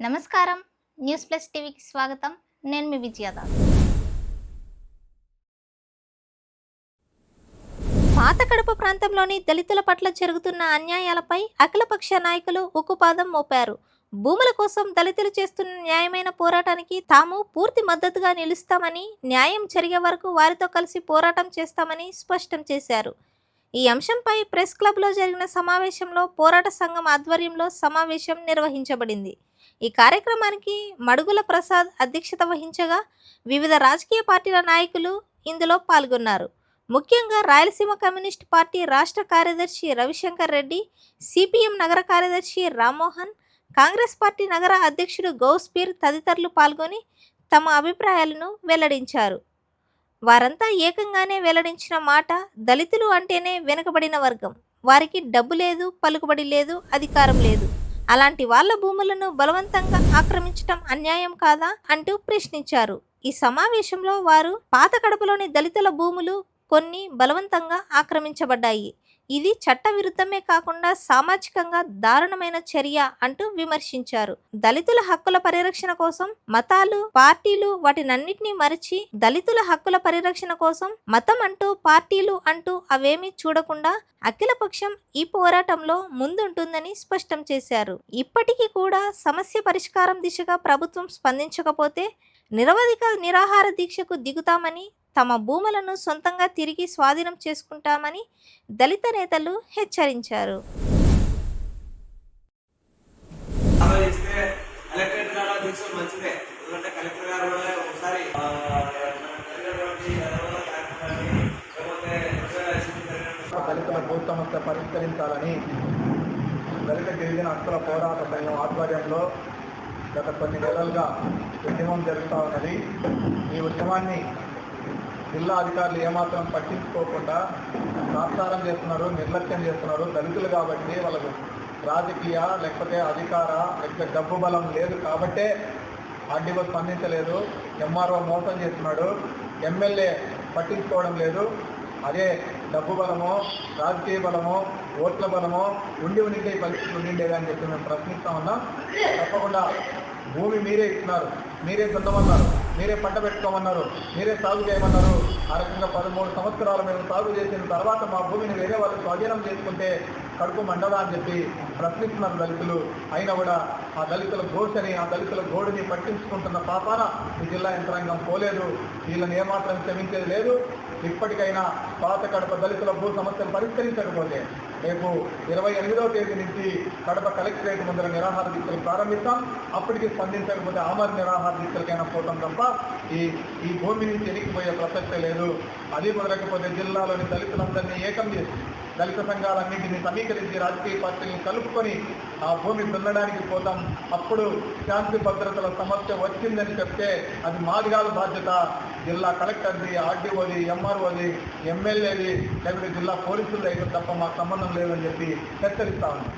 నమస్కారం. News plus టీవీకి స్వాగతం. నేను మీ విజయదా పాత కడప ప్రాంతంలోని దళితుల పట్ల జరుగుతున్న అన్యాయాలపై అఖిలపక్ష నాయకులు ఉక్కుపాదం మోపారు. భూముల కోసం దళితులు చేస్తున్న న్యాయమైన పోరాటానికి తాము పూర్తి మద్దతుగా నిలుస్తామని న్యాయం జరిగే వరకు వారితో కలిసి పోరాటం చేస్తామని స్పష్టం చేశారు. ఈ అంశంపై ప్రెస్ క్లబ్లో జరిగిన సమావేశంలో పోరాట సంఘం ఆధ్వర్యంలో సమావేశం నిర్వహించబడింది. ఈ కార్యక్రమానికి మడుగుల ప్రసాద్ అధ్యక్షత వహించగా వివిధ రాజకీయ పార్టీల నాయకులు ఇందులో పాల్గొన్నారు. ముఖ్యంగా రాయలసీమ కమ్యూనిస్ట్ పార్టీ రాష్ట్ర కార్యదర్శి రవిశంకర్ రెడ్డి సిపిఎం నగర కార్యదర్శి రామ్మోహన్ కాంగ్రెస్ పార్టీ నగర అధ్యక్షుడు గౌస్పీర్ తదితరులు పాల్గొని తమ అభిప్రాయాలను వెల్లడించారు. వారంతా ఏకంగానే వెల్లడించిన మాట దళితులు అంటేనే వెనుకబడిన వర్గం. వారికి డబ్బు లేదు పలుకుబడి లేదు అధికారం లేదు. అలాంటి వాళ్ళ భూములను బలవంతంగా ఆక్రమించటం అన్యాయం కాదా అంటూ ప్రశ్నించారు. ఈ సమావేశంలో వారు పాత కడపలోని దళితుల భూములు కొన్ని బలవంతంగా ఆక్రమించబడ్డాయి. ఇది చట్టవిరుద్ధమే కాకుండా సామాజికంగా దారుణమైన చర్య అంటూ విమర్శించారు. దళితుల హక్కుల పరిరక్షణ కోసం మతాలు పార్టీలు వాటినన్నిటినీ మరిచి దళితుల హక్కుల పరిరక్షణ కోసం మతం అంటూ పార్టీలు అంటూ అవేమీ చూడకుండా అఖిలపక్షం ఈ పోరాటంలో ముందుంటుందని స్పష్టం చేశారు. ఇప్పటికీ కూడా సమస్య పరిష్కారం దిశగా ప్రభుత్వం స్పందించకపోతే నిరవధిక నిరాహార దీక్షకు దిగుతామని తమ భూములను సొంతంగా తిరిగి స్వాధీనం చేసుకుంటామని దళిత నేతలు హెచ్చరించారు. దళితుల పరిష్కరించాలని దళిత గిరిజన హక్కుల పోరాట సంఘం ఆధ్వర్యంలో గత కొన్ని నెలలుగా ఉద్యమం జరుగుతూ ఉన్నది. ఈ ఉద్యమాన్ని జిల్లా అధికారులు ఏమాత్రం పట్టించుకోకుండా సాస్తారం చేస్తున్నారు నిర్లక్ష్యం చేస్తున్నారు దళితులు కాబట్టి వాళ్ళకు రాజకీయ లేకపోతే అధికార లేకపోతే డబ్బు బలం లేదు కాబట్టే ఆర్డీఓ స్పందించలేదు ఎంఆర్ఓ మోసం చేస్తున్నాడు ఎమ్మెల్యే పట్టించుకోవడం లేదు. అదే డబ్బు బలమో రాజకీయ బలమో ఓట్ల బలమో ఉండి ఉండే ఈ పరిస్థితులు ఉండిండేది అని చెప్పి మేము ప్రశ్నిస్తా ఉన్నాం. తప్పకుండా భూమి మీరే ఇస్తున్నారు. మీరే దున్నమన్నారు మీరే పంట పెట్టుకోమన్నారు. మీరే సాగు చేయమన్నారు. ఆ రకంగా పదమూడు సంవత్సరాలు మేము సాగు చేసిన తర్వాత మా భూమిని వేరే వాళ్ళు స్వాధీనం చేసుకుంటే కడుపు మండదా అని చెప్పి ప్రశ్నిస్తున్నారు దళితులు. అయినా కూడా ఆ దళితుల ఘోషని ఆ దళితుల గోడుని పట్టించుకుంటున్న పాపాన ఈ జిల్లా యంత్రాంగం పోలేదు. వీళ్ళని ఏమాత్రం క్షమించేది లేదు. ఇప్పటికైనా పాత కడప దళితుల భూ సమస్యలు పరిష్కరించకపోతే రేపు ఇరవై ఎనిమిదవ తేదీ నుంచి కడప కలెక్టరేట్ ముందర నిరాహార దీక్షలు ప్రారంభిస్తాం. అప్పటికి స్పందించకపోతే ఆమర్ నిరాహార దీక్షలకైనా పోవడం తప్ప ఈ ఈ భూమి నుంచి ఎనికిపోయే ప్రసక్తే లేదు. అది మొదలకపోతే జిల్లాలోని దళితులందరినీ ఏకం చేసి దళిత సంఘాలన్నింటినీ సమీకరించి రాజకీయ పార్టీని కలుపుకొని ఆ భూమి దున్నడానికి పోతాం. అప్పుడు శాంతి భద్రతల సమస్య వచ్చిందని చెప్తే అది మాది కాదు బాధ్యత. జిల్లా కలెక్టర్ది ఆర్డీఓది ఎంఆర్ఓది ఎమ్మెల్యేది లేకపోతే జిల్లా పోలీసులు అయితే తప్ప మాకు సంబంధం లేదని చెప్పి హెచ్చరిస్తా ఉన్నాం.